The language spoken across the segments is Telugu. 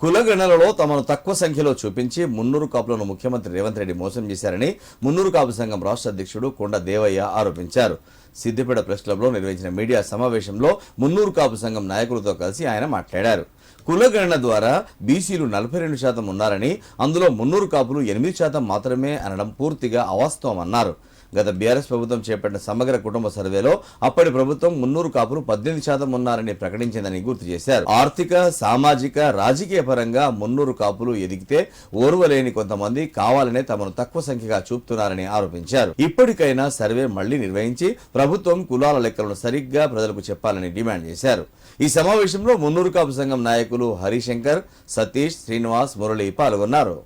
కులగణనలో తమను తక్కువ సంఖ్యలో చూపించి మున్నూరు కాపులను ముఖ్యమంత్రి రేవంత్ రెడ్డి మోసం చేశారని మున్నూరు కాపు సంఘం రాష్ట్ర అధ్యక్షుడు కొండ దేవయ్య ఆరోపించారు. సిద్దిపేట ప్రెస్ క్లబ్లో నిర్వహించిన మీడియా సమావేశంలో మున్నూరు కాపు సంఘం నాయకులతో కలిసి ఆయన మాట్లాడారు. కులగణన ద్వారా బీసీలు నలభై రెండు శాతం ఉన్నారని అందులో మున్నూరు కాపులు ఎనిమిది శాతం మాత్రమే అనడం పూర్తిగా అవాస్తవం అన్నారు గత బీఆర్ఎస్ ప్రభుత్వం చేపట్టిన సమగ్ర కుటుంబ సర్వేలో అప్పటి ప్రభుత్వం మున్నూరు కాపులు పద్దెనిమిది శాతం ఉన్నారని ప్రకటించిందని గుర్తు చేశారు. ఆర్థిక సామాజిక రాజకీయ పరంగా మున్నూరు కాపులు ఎదిగితే ఓర్వలేని కొంతమంది కావాలనే తమను తక్కువ సంఖ్యగా చూపుతున్నారని ఆరోపించారు. ఇప్పటికైనా సర్వే మళ్ళీ నిర్వహించి ప్రభుత్వం కులాల లెక్కలను సరిగ్గా ప్రజలకు చెప్పాలని డిమాండ్ చేశారు. ఈ సమావేశంలో మున్నూరు కాపు సంఘం నాయకులు హరిశంకర్ సతీష్ శ్రీనివాస్ మురళి పాల్గొన్నారు.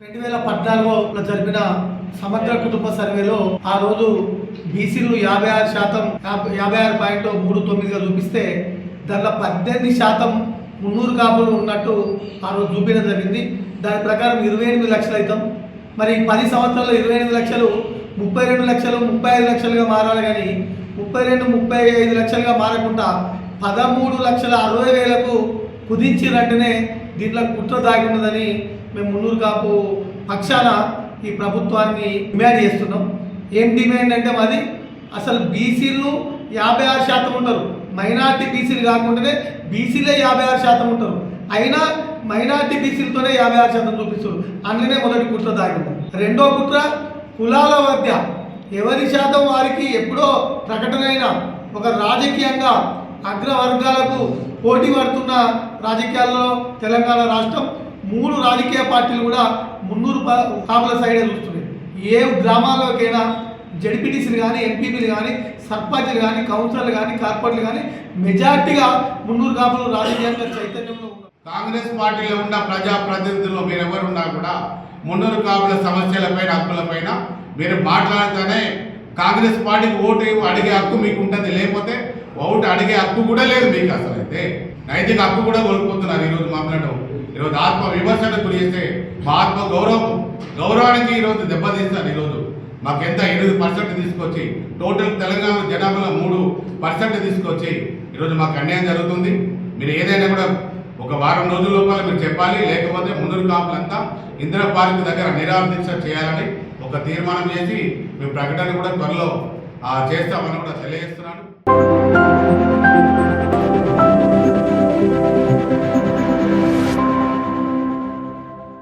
రెండు వేల పద్నాలుగులో జరిపిన సమగ్ర కుటుంబ సర్వేలో ఆ రోజు బీసీలు యాభై ఆరు శాతం యాభై- యాభై ఆరు పాయింట్ మూడు తొమ్మిదిగా చూపిస్తే దాంట్లో పద్దెనిమిది శాతం మున్నూరు కాపులు ఉన్నట్టు ఆ రోజు చూపించడం జరిగింది. దాని ప్రకారం ఇరవై ఎనిమిది లక్షలు అవుతాం. మరి పది సంవత్సరాల్లో ఇరవై ఎనిమిది లక్షలు ముప్పై రెండు లక్షలు ముప్పై ఐదు లక్షలుగా మారాలి కానీ ముప్పై రెండు ముప్పై ఐదు లక్షలుగా మారకుండా పదమూడు లక్షల అరవై వేలకు కుదించినట్టునే దీంట్లో కుట్ర దాగి ఉన్నదని మేము మున్నూరు కాపు పక్షాన ఈ ప్రభుత్వాన్ని డిమాండ్ చేస్తున్నాం. ఏం డిమాండ్ అంటే మాది అసలు బీసీలు యాభై ఆరు శాతం ఉంటారు. మైనార్టీ బీసీలు కాకుండానే బీసీలే యాభై ఆరు శాతం ఉంటారు. అయినా మైనార్టీ బీసీలతోనే యాభై ఆరు శాతం చూపిస్తారు అందులోనే మొదటి కుట్ర దాగింది. రెండో కుట్ర కులాల మధ్య ఎవరి శాతం వారికి ఎప్పుడో ప్రకటన ఒక రాజకీయంగా అగ్రవర్గాలకు పోటీ పడుతున్న రాజకీయాల్లో తెలంగాణ రాష్ట్రం మూడు రాజకీయ పార్టీలు కూడా మున్నూరు కాపుల సైడే చూస్తున్నాయి. ఏ గ్రామాల్లోకైనా జడ్పీటీసీలు కానీ ఎంపీపీలు కానీ సర్పంచ్లు కానీ కౌన్సిలర్లు కానీ కార్పొరేట్లు కానీ మెజార్టీగా మున్నూరు కాపులు రాజకీయంగా చైతన్యంలో కాంగ్రెస్ పార్టీలో ఉన్న ప్రజా ప్రతినిధులు మీరు ఎవరున్నా కూడా మున్నూరు కాపుల సమస్యలపైన హక్కులపైన మీరు మాట్లాడితేనే కాంగ్రెస్ పార్టీకి ఓటు అడిగే హక్కు మీకు ఉంటుంది లేకపోతే ఓటు అడిగే హక్కు కూడా లేదు మీకు అసలు అయితే నైతిక హక్కు కూడా కోల్పోతున్నారు ఈరోజు మా ఈరోజు ఆత్మ విమర్శన గురి చేస్తే మా ఆత్మ గౌరవం గౌరవానికి ఈరోజు దెబ్బతీస్తాను ఈరోజు. మాకెంత ఎనిమిది పర్సెంట్ తీసుకొచ్చి టోటల్ తెలంగాణ జనాభాలో మూడు పర్సెంట్ తీసుకొచ్చి ఈరోజు మాకు అన్యాయం జరుగుతుంది. మీరు ఏదైనా కూడా ఒక వారం రోజుల లోపల మీరు చెప్పాలి లేకపోతే ముందు కాపులంతా ఇందిరా పార్క్ దగ్గర నిరాదీక్ష చేయాలని ఒక తీర్మానం చేసి మీ ప్రకటన కూడా త్వరలో ఆ, చేస్తామని కూడా తెలియజేస్తున్నాను.